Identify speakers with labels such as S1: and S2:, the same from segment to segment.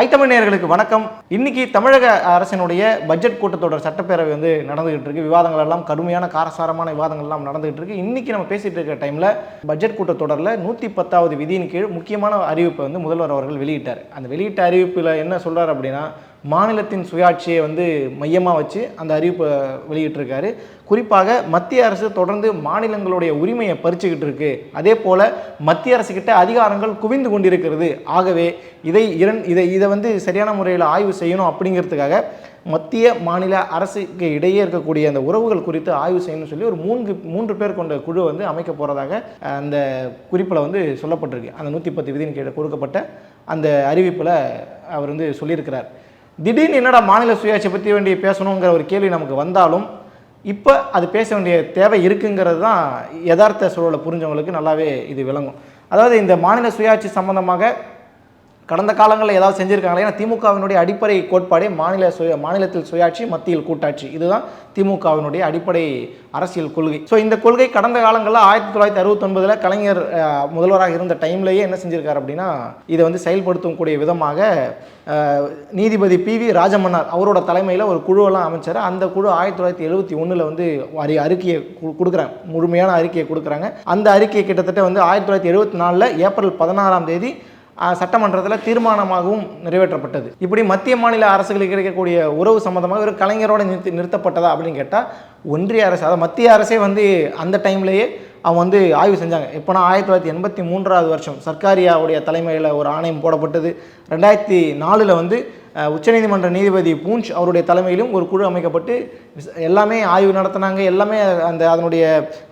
S1: ஐத்தமிழ் வணக்கம். இன்னைக்கு தமிழக அரசினுடைய பட்ஜெட் கூட்டத்தொடர் சட்டப்பேரவை வந்து நடந்துகிட்டு இருக்கு. விவாதங்கள் எல்லாம் கடுமையான காரசாரமான விவாதங்கள் எல்லாம் நடந்துகிட்டு இருக்கு. இன்னைக்கு நம்ம பேசிட்டு இருக்கிற டைம்ல பட்ஜெட் கூட்டத்தொடரில் நூற்றி பத்தாவது விதியின் கீழ் முக்கியமான அறிவிப்பை வந்து முதல்வர் அவர்கள் வெளியிட்டார். அந்த வெளியிட்ட அறிவிப்பில் என்ன சொல்றாரு அப்படின்னா மாநிலத்தின் சுயாட்சியை வந்து மையமாக வச்சு அந்த அறிவிப்பை வெளியிட்டிருக்காரு. குறிப்பாக மத்திய அரசு தொடர்ந்து மாநிலங்களுடைய உரிமையை பறிச்சுக்கிட்டு இருக்கு. அதே போல் மத்திய அரசுக்கிட்ட அதிகாரங்கள் குவிந்து கொண்டிருக்கிறது. ஆகவே இதை இரண் இதை இதை வந்து சரியான முறையில் ஆய்வு செய்யணும் அப்படிங்கிறதுக்காக மத்திய மாநில அரசுக்கு இடையே இருக்கக்கூடிய அந்த உறவுகள் குறித்து ஆய்வு செய்யணும்னு சொல்லி ஒரு மூன்று மூன்று பேர் கொண்ட குழு வந்து அமைக்க போகிறதாக அந்த குறிப்பில் வந்து சொல்லப்பட்டிருக்கு. அந்த நூற்றி பத்து விதியின் கீழே கொடுக்கப்பட்ட அந்த அறிவிப்பில் அவர் வந்து சொல்லியிருக்கிறார். திடீர்னு என்னடா மாநில சுயாட்சி பற்றி வேண்டிய பேசணுங்கிற ஒரு கேள்வி நமக்கு வந்தாலும் இப்போ அது பேச வேண்டிய தேவை இருக்குங்கிறது தான் யதார்த்த சூழலை புரிஞ்சவங்களுக்கு நல்லாவே இது விளங்கும். அதாவது இந்த மாநில சுயாட்சி சம்பந்தமாக கடந்த காலங்களில் ஏதாவது செஞ்சுருக்காங்களா? ஏன்னா திமுகவினுடைய அடிப்படை கோட்பாடே மாநில சுய மாநிலத்தில் சுயாட்சி மத்தியில் கூட்டாட்சி. இதுதான் திமுகவினுடைய அடிப்படை அரசியல் கொள்கை. ஸோ இந்த கொள்கை கடந்த காலங்களில் ஆயிரத்தி தொள்ளாயிரத்தி அறுபத்தொன்பதில் கலைஞர் முதல்வராக இருந்த டைம்லேயே என்ன செஞ்சுருக்காரு அப்படின்னா இதை வந்து செயல்படுத்தக்கூடிய விதமாக நீதிபதி பி வி ராஜமன்னார் அவரோட தலைமையில் ஒரு குழுவெல்லாம் அமைச்சார். அந்த குழு ஆயிரத்தி தொள்ளாயிரத்தி எழுபத்தி ஒன்றில் வந்து அறி அறிக்கையை கு- கொடுக்குறாங்க. முழுமையான அறிக்கையை கொடுக்குறாங்க. அந்த அறிக்கை கிட்டத்தட்ட வந்து ஆயிரத்தி தொள்ளாயிரத்தி எழுபத்தி நாலில் ஏப்ரல் பதினாறாம் தேதி சட்டமன்றத்தில் தீர்மானமாகவும் நிறைவேற்றப்பட்டது. இப்படி மத்திய மாநில அரசுகளுக்கு கிடைக்கக்கூடிய உறவு சம்பந்தமாக ஒரு கலைஞரோட நிறுத்தி நிறுத்தப்பட்டதா அப்படின்னு கேட்டால் ஒன்றிய அரசு அதாவது மத்திய அரசே வந்து அந்த டைம்லேயே அவங்க வந்து ஆய்வு செஞ்சாங்க. எப்போனா ஆயிரத்தி தொள்ளாயிரத்தி எண்பத்தி மூன்றாவது வருஷம் சர்க்காரியாவுடைய தலைமையில் ஒரு ஆணையம் போடப்பட்டது. ரெண்டாயிரத்தி நாலில் வந்து உச்சநீதிமன்ற நீதிபதி பூஞ்ச் அவருடைய தலைமையிலும் ஒரு குழு அமைக்கப்பட்டு எல்லாமே ஆய்வு நடத்தினாங்க எல்லாமே அந்த அதனுடைய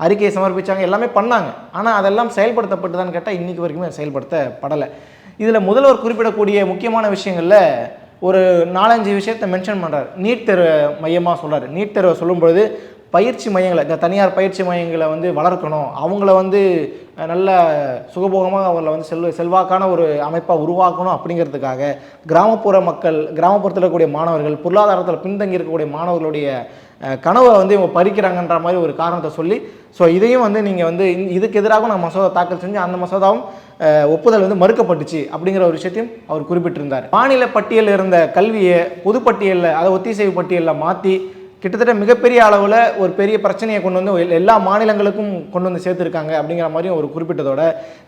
S1: அறிக்கையை சமர்ப்பிச்சாங்க எல்லாமே பண்ணாங்க. ஆனால் அதெல்லாம் செயல்படுத்தப்பட்டுதான்னு கேட்டால் இன்றைக்கி வரைக்குமே செயல்படுத்தப்படலை. இதில் முதல்வர் குறிப்பிடக்கூடிய முக்கியமான விஷயங்களில் ஒரு நாலஞ்சு விஷயத்தை மென்ஷன் பண்ணுறாரு நீட் தேர்வை மையமாக சொல்கிறார் நீட் தேர்வை சொல்லும்பொழுது பயிற்சி மையங்களை இந்த தனியார் பயிற்சி மையங்களை வந்து வளர்க்கணும். அவங்கள வந்து நல்ல சுகபோகமாக அவர்களை வந்து செல்வ செல்வாக்கான ஒரு அமைப்பாக உருவாக்கணும் அப்படிங்கிறதுக்காக கிராமப்புற மக்கள் கிராமப்புறத்தில் இருக்கக்கூடிய மாணவர்கள் பொருளாதாரத்தில் பின்தங்கி இருக்கக்கூடிய மாணவர்களுடைய கனவை வந்து இவங்க பறிக்கிறாங்கன்ற மாதிரி ஒரு காரணத்தை சொல்லி ஸோ இதையும் வந்து நீங்கள் வந்து இதுக்கு எதிராக நான் மசோதா தாக்கல் செஞ்சு அந்த மசோதாவும் ஒப்புதல் வந்து மறுக்கப்பட்டுச்சு அப்படிங்கிற ஒரு விஷயத்தையும் அவர் குறிப்பிட்டிருந்தார். மாநில பட்டியலில் இருந்த கல்வியை பொதுப்பட்டியலில் அதை ஒத்திசைவு பட்டியலில் மாற்றி கிட்டத்தட்ட மிகப்பெரிய அளவில் ஒரு பெரிய பிரச்சனையை கொண்டு வந்து எல்லா மாநிலங்களுக்கும் கொண்டு வந்து சேர்த்துருக்காங்க அப்படிங்கிற மாதிரியும் ஒரு குறிப்பிட்டதோட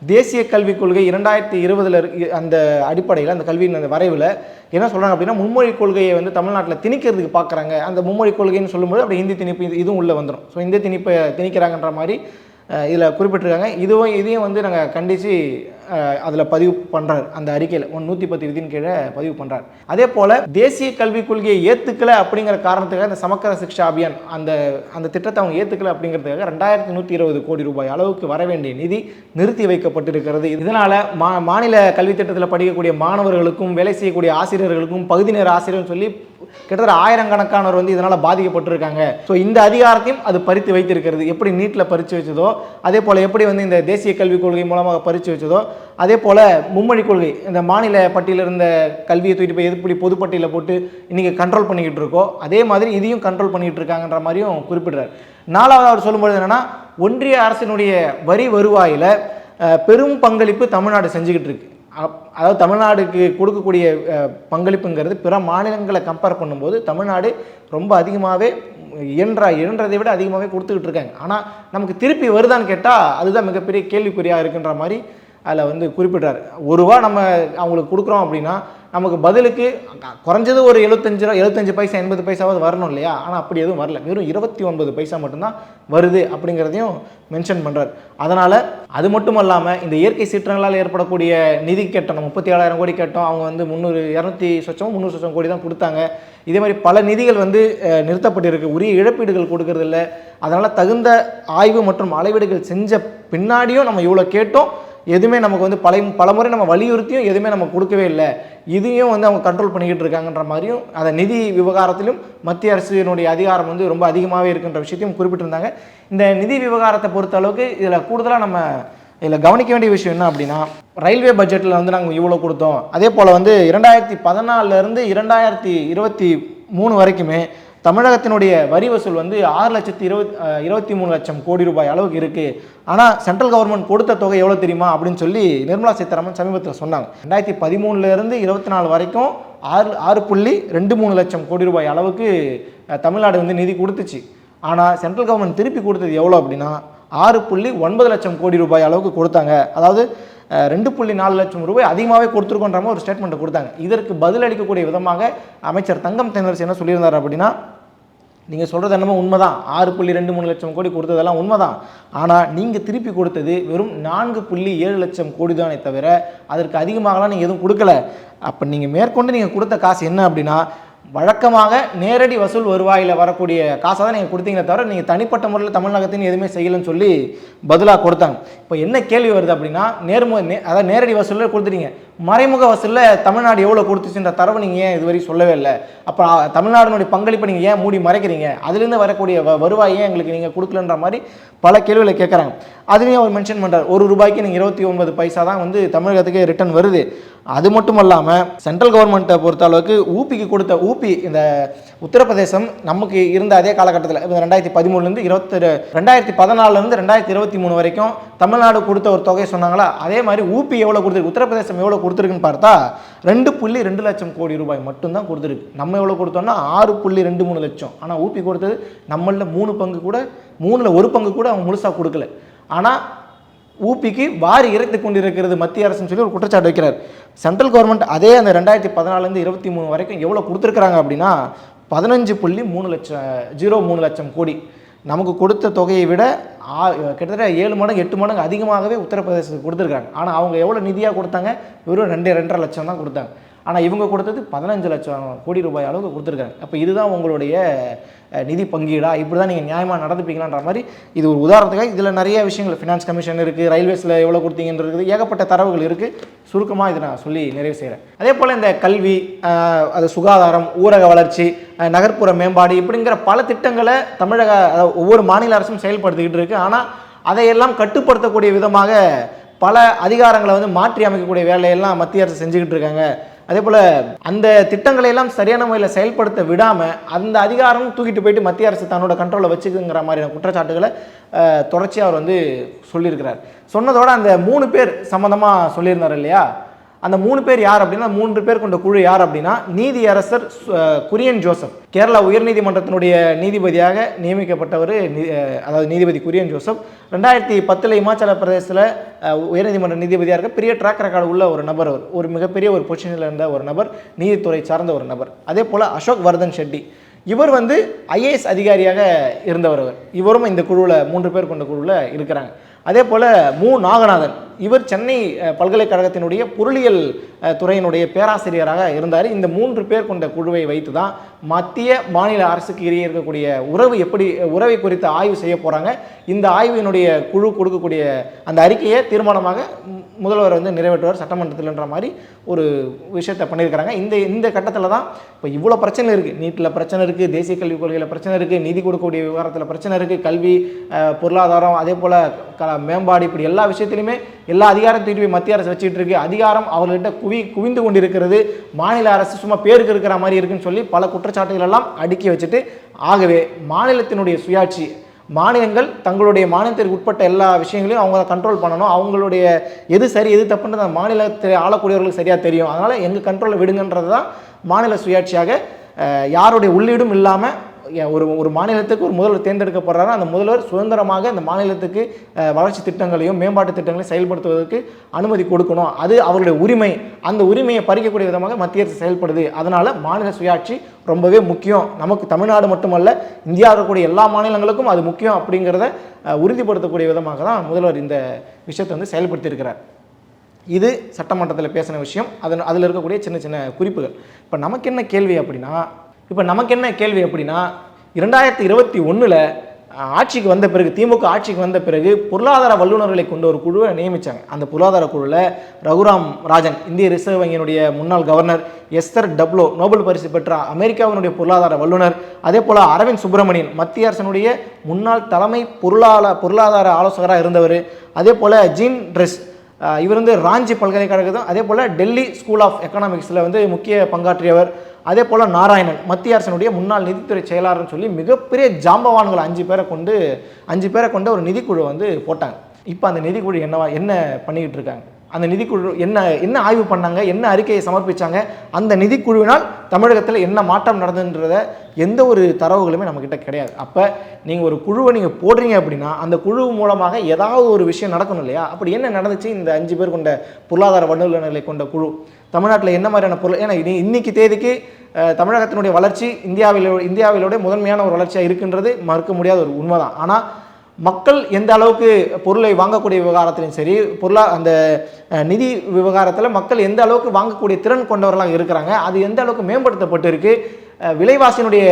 S1: தேசிய கல்விக் கொள்கை இரண்டாயிரத்தி இருபதில் அந்த அடிப்படையில் அந்த கல்வியின் அந்த வரைவில் என்ன சொல்கிறாங்க அப்படின்னா மும்மொழி கொள்கையை வந்து தமிழ்நாட்டில் திணிக்கிறதுக்கு பார்க்குறாங்க அந்த மும்மொழி கொள்கைன்னு சொல்லும்போது அப்படி ஹிந்தி திணிப்பு இதுவும் உள்ளே வந்துடும் ஸோ இந்திய திணிப்பை திணிக்கிறாங்கன்ற மாதிரி இதில் குறிப்பிட்டிருக்காங்க. இதுவும் இதையும் வந்து நாங்கள் கண்டித்து அதில் பதிவு பண்ணுறார் அந்த அறிக்கையில் ஒன் நூற்றி பத்து விதியின் கீழே பதிவு பண்ணுறார் அதே போல் தேசிய கல்விக் கொள்கையை ஏற்றுக்கல அப்படிங்கிற காரணத்துக்காக இந்த சமக்கர சிக்ஷா அபியான் அந்த அந்த திட்டத்தை அவங்க ஏற்றுக்கல அப்படிங்கிறதுக்காக ரெண்டாயிரத்தி நூற்றி இருபது கோடி ரூபாய் அளவுக்கு வர வேண்டிய நிதி நிறுத்தி வைக்கப்பட்டிருக்கிறது. இதனால் மா மாநில கல்வி திட்டத்தில் படிக்கக்கூடிய மாணவர்களுக்கும் வேலை செய்யக்கூடிய ஆசிரியர்களுக்கும் பகுதி நேர ஆசிரியர்னு சொல்லி கிட்டத்தட்ட ஆயிரக்கணக்கானவர் வந்து இதனால் பாதிக்கப்பட்டிருக்காங்க. ஸோ இந்த அதிகாரத்தையும் அது பறித்து வைத்திருக்கிறது. எப்படி நீட்டில் பறித்து வச்சதோ அதே போல் எப்படி வந்து இந்த தேசிய கல்விக் கொள்கை மூலமாக பறித்து வச்சதோ அதே போல் மும்மொழி கொள்கை இந்த மாநில பட்டியலில் இருந்த கல்வியை தூக்கிட்டு போய் எப்படி பொதுப்பட்டியலில் போட்டு இன்றைக்கி கண்ட்ரோல் பண்ணிக்கிட்டு இருக்கோ அதே மாதிரி இதையும் கண்ட்ரோல் பண்ணிக்கிட்டு இருக்காங்கன்ற மாதிரியும் குறிப்பிடுறார். நாலாவது அவர் சொல்லும்பொழுது என்னென்னா ஒன்றிய அரசினுடைய வரி வருவாயில் பெரும் பங்களிப்பு தமிழ்நாடு செஞ்சுக்கிட்டு இருக்கு. அதாவது தமிழ்நாடுக்கு கொடுக்கக்கூடிய பங்களிப்புங்கிறது பிற மாநிலங்களை கம்பேர் பண்ணும்போது தமிழ்நாடு ரொம்ப அதிகமாகவே இயன்ற இயன்றதை விட அதிகமாகவே கொடுத்துக்கிட்டு இருக்காங்க. ஆனால் நமக்கு திருப்பி வருதான்னு கேட்டால் அதுதான் மிகப்பெரிய கேள்விக்குறியாக இருக்குன்ற மாதிரி அதில் வந்து குறிப்பிட்டார் ஒரு ரூபா நம்ம அவங்களுக்கு கொடுக்குறோம் அப்படின்னா நமக்கு பதிலுக்கு குறைஞ்சது ஒரு எழுபத்தஞ்சு ரூபா எழுபத்தஞ்சு பைசா எண்பது பைசாவது வரணும் இல்லையா? ஆனால் அப்படி எதுவும் வரல. வெறும் இருபத்தி ஒன்பது பைசா மட்டும்தான் வருது அப்படிங்கிறதையும் மென்ஷன் பண்ணுறார் அதனால் அது மட்டும் இல்லாமல் இந்த இயற்கை சீற்றங்களால் ஏற்படக்கூடிய நிதி கேட்டோம் முப்பத்தி ஏழாயிரம் கோடி கேட்டோம் அவங்க வந்து முந்நூறு இரநூத்தி சொச்சம் முந்நூறு சொச்சம் கோடி தான் கொடுத்தாங்க. இதே மாதிரி பல நிதிகள் வந்து நிறுத்தப்பட்டிருக்கு. உரிய இழப்பீடுகள் கொடுக்கறதில்ல. அதனால் தகுந்த ஆய்வு மற்றும் அளவீடுகள் செஞ்ச பின்னாடியும் நம்ம இவ்வளோ கேட்டோம். எதுவுமே நமக்கு வந்து பல பலமுறை நம்ம வலியுறுத்தியும் எதுவுமே நம்ம கொடுக்கவே இல்லை. இதையும் வந்து அவங்க கண்ட்ரோல் பண்ணிக்கிட்டு இருக்காங்கன்ற மாதிரியும் அதை நிதி விவகாரத்திலும் மத்திய அரசினுடைய அதிகாரம் வந்து ரொம்ப அதிகமாகவே இருக்குன்ற விஷயத்தையும் குறிப்பிட்டிருந்தாங்க. இந்த நிதி விவகாரத்தை பொறுத்த அளவுக்கு இதில் கூடுதலாக நம்ம இதில் கவனிக்க வேண்டிய விஷயம் என்ன அப்படின்னா ரயில்வே பட்ஜெட்டில் வந்து நாங்கள் இவ்வளோ கொடுத்தோம். அதே போல் வந்து இரண்டாயிரத்தி பதினாலிருந்து இரண்டாயிரத்தி இருபத்தி மூணு வரைக்குமே தமிழகத்தினுடைய வரி வசூல் வந்து ஆறு லட்சத்தி இருபத் இருபத்தி மூணு லட்சம் கோடி ரூபாய் அளவுக்கு இருக்குது ஆனால் சென்ட்ரல் கவர்மெண்ட் கொடுத்த தொகை எவ்வளோ தெரியுமா? அப்படின்னு சொல்லி நிர்மலா சீதாராமன் சமீபத்தில் சொன்னாங்க. ரெண்டாயிரத்தி பதிமூணுலேருந்து இருபத்தி நாலு வரைக்கும் ஆறு ஆறு புள்ளி ரெண்டு மூணு லட்சம் கோடி ரூபாய் அளவுக்கு தமிழ்நாடு வந்து நிதி கொடுத்துச்சு. ஆனால் சென்ட்ரல் கவர்மெண்ட் திருப்பி கொடுத்தது எவ்வளோ அப்படின்னா ஆறு புள்ளி ஒன்பது லட்சம் கோடி ரூபாய் அளவுக்கு கொடுத்தாங்க. அதாவது ரெண்டு புள்ளி நாலு லட்சம் ரூபாய் அதிகமாகவே கொடுத்துருக்கோன்ற மாதிரி ஒரு ஸ்டேட்மெண்ட்டை கொடுத்தாங்க. இதற்கு பதிலளிக்கக்கூடிய விதமாக அமைச்சர் தங்கம் தென்னரசு என்ன சொல்லியிருந்தார் அப்படின்னா நீங்கள் சொல்கிறது என்னமோ உண்மைதான். ஆறு புள்ளி ரெண்டு மூணு லட்சம் கோடி கொடுத்ததெல்லாம் உண்மைதான். ஆனால் நீங்கள் திருப்பி கொடுத்தது வெறும் நான்கு புள்ளி ஏழு லட்சம் கோடி தானே தவிர அதற்கு அதிகமாகலாம் நீங்கள் எதுவும் கொடுக்கல. அப்போ நீங்கள் மேற்கொண்டு நீங்கள் கொடுத்த காசு என்ன அப்படின்னா வழக்கமாக நேரடி வசூல் வருவாயில் வரக்கூடிய காசை தான் நீங்கள் கொடுத்தீங்களே தவிர நீங்கள் தனிப்பட்ட முறையில் தமிழகத்தின் எதுவுமே செய்யலைன்னு சொல்லி பதிலாக கொடுத்தாங்க. இப்போ என்ன கேள்வி வருது அப்படின்னா நேர்மு நே அதாவது நேரடி வசூலில் கொடுத்துட்டீங்க. மறைமுக வசூலில் தமிழ்நாடு எவ்வளோ கொடுத்துச்சுன்ற தரவு நீங்கள் ஏன் இதுவரை சொல்லவே இல்லை? அப்போ தமிழ்நாடுனுடைய பங்களிப்பை நீங்கள் ஏன் மூடி மறைக்கிறீங்க? அதுலேருந்து வரக்கூடிய வ- வருவாய் ஏன் எங்களுக்கு நீங்கள் கொடுக்கலன்ற மாதிரி பல கேள்விகளை கேட்குறாங்க. அதுலேயும் அவர் மென்ஷன் பண்ணுறார் ஒரு ரூபாய்க்கு நீங்கள் இருபத்தி ஒன்பது பைசா தான் வந்து தமிழகத்துக்கு ரிட்டர்ன் வருது. அது மட்டும் இல்லாமல் சென்ட்ரல் கவர்மெண்ட்டை பொறுத்த அளவுக்கு ஊபிக்கு கொடுத்த ஊபி இந்த உத்தரப்பிரதேசம் நமக்கு இருந்த அதே காலகட்டத்தில் ரெண்டாயிரத்தி பதிமூணுலேருந்து இருபத்தி ரெண்டாயிரத்தி பதினாலுலேருந்து ரெண்டாயிரத்தி இருபத்தி மூணு வரைக்கும் தமிழ்நாடு கொடுத்த ஒரு தொகை சொன்னாங்களா? அதே மாதிரி ஊபி எவ்வளோ கொடுத்துருக்கு உத்தரப்பிரதேசம் எவ்வளோ கொடுத்துருக்குன்னு பார்த்தா ரெண்டு புள்ளி ரெண்டு லட்சம் கோடி ரூபாய் மட்டும்தான் கொடுத்துருக்கு. நம்ம எவ்வளோ கொடுத்தோம்னா ஆறு புள்ளி ரெண்டு மூணு லட்சம். ஆனால் ஊபி கொடுத்தது நம்மளில் மூணு பங்கு கூட மூணில் ஒரு பங்கு கூட அவங்க முழுசாக கொடுக்கல. ஆனால் ஊபிக்கு வாரி இறைத்து கொண்டிருக்கிறது மத்திய அரசுன்னு சொல்லி ஒரு குற்றச்சாட்டு வைக்கிறார். சென்ட்ரல் கவர்மெண்ட் அதே அந்த ரெண்டாயிரத்தி பதினாலேருந்து இருபத்தி மூணு வரைக்கும் எவ்வளோ கொடுத்துருக்குறாங்க அப்படின்னா பதினஞ்சு புள்ளி மூணு லட்சம் ஜீரோ மூணு லட்சம் கோடி. நமக்கு கொடுத்த தொகையை விட ஆ- கிட்டத்தட்ட ஏழு மடங்கு எட்டு மடங்கு அதிகமாகவே உத்தரப்பிரதேசத்துக்கு கொடுத்துருக்காங்க ஆனால் அவங்க எவ்வளோ நிதியாக கொடுத்தாங்க? வெறும் ரெண்டு ரெண்டரை லட்சம் தான் கொடுத்தாங்க. ஆனால் இவங்க கொடுத்தது பதினஞ்சு லட்சம் கோடி ரூபாய் அளவுக்கு கொடுத்துருக்காங்க. அப்போ இதுதான் உங்களுடைய நிதி பங்கீடா? இப்படி தான் நீங்கள் நியாயமாக நடந்துப்பீங்களான்ற மாதிரி இது ஒரு உதாரணத்துக்காக இதில் நிறைய விஷயங்கள் ஃபினான்ஸ் கமிஷன் இருக்குது ரயில்வேஸில் எவ்வளோ கொடுத்தீங்கன்னு இருக்குது ஏகப்பட்ட தரவுகள் இருக்குது சுருக்கமாக இதை நான் சொல்லி நிறைவு செய்கிறேன் அதே போல் இந்த கல்வி அது சுகாதாரம் ஊரக வளர்ச்சி நகர்ப்புற மேம்பாடு இப்படிங்கிற பல திட்டங்களை தமிழக அதாவது ஒவ்வொரு மாநில அரசும் செயல்படுத்திக்கிட்டு இருக்கு. ஆனால் அதையெல்லாம் கட்டுப்படுத்தக்கூடிய விதமாக பல அதிகாரங்களை வந்து மாற்றி அமைக்கக்கூடிய வேலையெல்லாம் மத்திய அரசு செஞ்சுக்கிட்டு இருக்காங்க. அதே போல் அந்த திட்டங்களை எல்லாம் சரியான முறையில் செயல்படுத்த விடாமல் அந்த அதிகாரமும் தூக்கிட்டு போயிட்டு மத்திய அரசு தன்னோட கண்ட்ரோலில் வச்சுக்குங்கிற மாதிரியான குற்றச்சாட்டுகளை தொடர்ச்சியாக அவர் வந்து சொல்லியிருக்கிறார். சொன்னதோட அந்த மூணு பேர் சம்மந்தமாக சொல்லியிருந்தார் இல்லையா? அந்த மூணு பேர் யார் அப்படின்னா மூன்று பேர் கொண்ட குழு யார் அப்படின்னா நீதியரசர் சு- குரியன் ஜோசப். கேரளா உயர்நீதிமன்றத்தினுடைய நீதிபதியாக நியமிக்கப்பட்டவர் நீ- அதாவது நீதிபதி குரியன் ஜோசப். ரெண்டாயிரத்தி பத்தில் இமாச்சல பிரதேசத்தில் உயர்நீதிமன்ற நீதிபதியாக இருக்க பெரிய ட்ராக் ரெக்கார்டு உள்ள ஒரு நபர் அவர். ஒரு மிகப்பெரிய ஒரு பொசிஷனில் இருந்த ஒரு நபர் நீதித்துறை சார்ந்த ஒரு நபர். அதே போல் அசோக் வர்தன் ஷெட்டி. இவர் வந்து ஐஏஎஸ் அதிகாரியாக இருந்தவர் இவரும் இந்த குழுவில் மூன்று பேர் கொண்ட குழுவில் இருக்கிறாங்க. அதே போல் மு. நாகநாதன் இவர் சென்னை பல்கலைக்கழகத்தினுடைய பொருளியல் துறையினுடைய பேராசிரியராக இருந்தார். இந்த மூன்று பேர் கொண்ட குழுவை வைத்து தான் மத்திய மாநில அரசுக்கு இடையே இருக்கக்கூடிய உறவு எப்படி உறவை குறித்து ஆய்வு செய்ய போகிறாங்க இந்த ஆய்வினுடைய குழு கொடுக்கக்கூடிய அந்த அறிக்கையை தீர்மானமாக முதல்வர் வந்து நிறைவேற்றுவார் சட்டமன்றத்தில்ன்ற மாதிரி ஒரு விஷயத்தை பண்ணியிருக்கிறாங்க. இந்த இந்த கட்டத்தில் தான் இப்போ இவ்வளோ பிரச்சனை இருக்குது நீட்டில் பிரச்சனை இருக்குது தேசிய கல்விக் கொள்கையில் பிரச்சனை இருக்குது நிதி கொடுக்கக்கூடிய விவகாரத்தில் பிரச்சனை இருக்குது கல்வி பொருளாதாரம் அதே போல் க மேம்பாடு இப்படி எல்லா விஷயத்திலுமே எல்லா அதிகாரம் தூக்கி போய் மத்திய அரசு வச்சுட்டு இருக்கு. அதிகாரம் அவர்கள்ட்ட குவி குவிந்து கொண்டிருக்கிறது. மாநில அரசு சும்மா பேருக்கு இருக்கிற மாதிரி இருக்குன்னு சொல்லி பல குற்றச்சாட்டுகள் எல்லாம் அடுக்கி வச்சுட்டு ஆகவே மாநிலத்தினுடைய சுயாட்சி மாநிலங்கள் தங்களுடைய மாநிலத்திற்கு உட்பட்ட எல்லா விஷயங்களையும் அவங்க கண்ட்ரோல் பண்ணணும். அவங்களுடைய எது சரி எது தப்புன்றது அந்த மாநிலத்தை ஆளக்கூடியவர்களுக்கு சரியாக தெரியும். அதனால் எங்கள் கண்ட்ரோலில் விடுங்கன்றது தான் மாநில சுயாட்சியாக யாருடைய உள்ளீடும் இல்லாமல் ஒரு ஒரு மாநிலத்துக்கு ஒரு முதல்வர் தேர்ந்தெடுக்கப்படுறாரு அந்த முதல்வர் சுதந்திரமாக அந்த மாநிலத்துக்கு வளர்ச்சி திட்டங்களையும் மேம்பாட்டு திட்டங்களையும் செயல்படுத்துவதற்கு அனுமதி கொடுக்கணும். அது அவருடைய உரிமை. அந்த உரிமையை பறிக்கக்கூடிய விதமாக மத்திய அரசு செயல்படுது. அதனால் மாநில சுயாட்சி ரொம்பவே முக்கியம். நமக்கு தமிழ்நாடு மட்டுமல்ல இந்தியாவில் இருக்கக்கூடிய எல்லா மாநிலங்களுக்கும் அது முக்கியம் அப்படிங்கிறத உறுதிப்படுத்தக்கூடிய விதமாக தான் முதல்வர் இந்த விஷயத்தை வந்து செயல்படுத்தியிருக்கிறார். இது சட்டமன்றத்தில் பேசின விஷயம். அதில் அதில் இருக்கக்கூடிய சின்ன சின்ன குறிப்புகள். இப்போ நமக்கு என்ன கேள்வி அப்படின்னா இப்போ நமக்கு என்ன கேள்வி அப்படின்னா இரண்டாயிரத்தி இருபத்தி ஒன்றில் ஆட்சிக்கு வந்த பிறகு திமுக ஆட்சிக்கு வந்த பிறகு பொருளாதார வல்லுநர்களை கொண்ட ஒரு குழுவை நியமித்தாங்க அந்த பொருளாதார குழுவில் ரகுராம் ராஜன் இந்திய ரிசர்வ் வங்கியினுடைய முன்னாள் கவர்னர் எஸ்தர் டப்ளோ நோபல் பரிசு பெற்ற அமெரிக்காவினுடைய பொருளாதார வல்லுநர் அதே போல் அரவிந்த் சுப்பிரமணியன் மத்திய அரசனுடைய முன்னாள் தலைமை பொருளாதார பொருளாதார ஆலோசகராக இருந்தவர் அதே போல் ஜீன் ட்ரெஸ் இவர் வந்து ராஞ்சி பல்கலைக்கழகம் அதே போல் டெல்லி ஸ்கூல் ஆஃப் எக்கனாமிக்ஸில் வந்து முக்கிய பங்காற்றியவர். அதே போல் நாராயணன் மத்திய அரசனுடைய முன்னாள் நிதித்துறை செயலாளர்னு சொல்லி மிகப்பெரிய ஜாம்பவான்கள் அஞ்சு பேரை கொண்டு அஞ்சு பேரை கொண்ட ஒரு நிதிக்குழு வந்து போட்டாங்க. இப்போ அந்த நிதிக்குழு என்னவா என்ன பண்ணிக்கிட்டு இருக்காங்க? அந்த நிதிக்குழு என்ன என்ன ஆய்வு பண்ணாங்க என்ன அறிக்கையை சமர்ப்பிச்சாங்க அந்த நிதிக்குழுவினால் தமிழகத்தில் என்ன மாற்றம் நடந்ததுன்றத எந்த ஒரு தரவுகளுமே நம்மக்கிட்ட கிடையாது. அப்போ நீங்கள் ஒரு குழுவை நீங்கள் போடுறீங்க அப்படின்னா அந்த குழு மூலமாக ஏதாவது ஒரு விஷயம் நடக்கணும் இல்லையா? அப்படி என்ன நடந்துச்சு? இந்த அஞ்சு பேர் கொண்ட பொருளாதார வல்லுநர்களை கொண்ட குழு தமிழ்நாட்டில் என்ன மாதிரியான பொருள்? ஏன்னா இனி இன்னைக்கு தேதிக்கு தமிழகத்தினுடைய வளர்ச்சி இந்தியாவில் இந்தியாவிலோட முதன்மையான ஒரு வளர்ச்சியாக இருக்குன்றது மறுக்க முடியாத ஒரு உண்மைதான். ஆனால் மக்கள் எந்த அளவுக்கு பொருளை வாங்கக்கூடிய விவகாரத்திலும் சரி பொருளா அந்த நிதி விவகாரத்தில் மக்கள் எந்த அளவுக்கு வாங்கக்கூடிய திறன் கொண்டவர்களாக இருக்கிறாங்க அது எந்த அளவுக்கு மேம்படுத்தப்பட்டு இருக்குது விலைவாசியினுடைய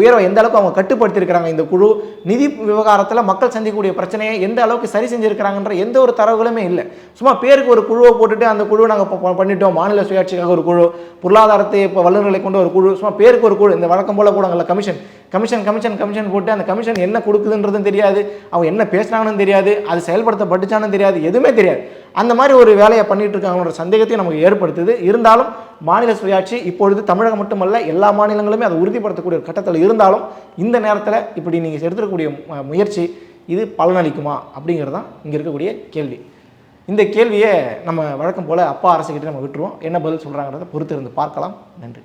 S1: உயர்வை எந்த அளவுக்கு அவங்க கட்டுப்படுத்தியிருக்கிறாங்க? இந்த குழு நிதி விவகாரத்தில் மக்கள் சந்திக்கக்கூடிய பிரச்சனையை எந்த அளவுக்கு சரி செஞ்சிருக்கிறாங்கன்ற எந்த ஒரு தரவுகளுமே இல்லை. சும்மா பேருக்கு ஒரு குழுவை போட்டுட்டு அந்த குழுவை நாங்கள் பண்ணிட்டோம். மாநில சுயாட்சிக்காக ஒரு குழு பொருளாதாரத்தை இப்போ வல்லுநர்களை கொண்ட ஒரு குழு சும்மா பேருக்கு ஒரு குழு இந்த வழக்கம் போல கூடங்கள கமிஷன். கமிஷன் கமிஷன் கமிஷன் போட்டு அந்த கமிஷன் என்ன கொடுக்குதுன்றதும் தெரியாது. அவங்க என்ன பேசுகிறாங்கன்னு தெரியாது. அது செயல்படுத்தப்பட்டுச்சான்னு தெரியாது. எதுவுமே தெரியாது. அந்த மாதிரி ஒரு வேலையை பண்ணிட்டு இருக்காங்களோட சந்தேகத்தையும் நமக்கு ஏற்படுத்துது. இருந்தாலும் மாநில சுயாட்சி இப்பொழுது தமிழகம் மட்டுமல்ல எல்லா மாநிலங்களுமே அதை உறுதிப்படுத்தக்கூடிய ஒரு கட்டத்தில் இருந்தாலும் இந்த நேரத்தில் இப்படி நீங்கள் எடுத்துக்கூடிய முயற்சி இது பலனளிக்குமா? அப்படிங்கிறது தான் இங்கே இருக்கக்கூடிய கேள்வி. இந்த கேள்வியை நம்ம வழக்கம் போல் அப்பா அரசுக்கிட்ட நம்ம விட்டுருவோம். என்ன பதில் சொல்கிறாங்கிறத பொறுத்து இருந்து பார்க்கலாம். நன்றி.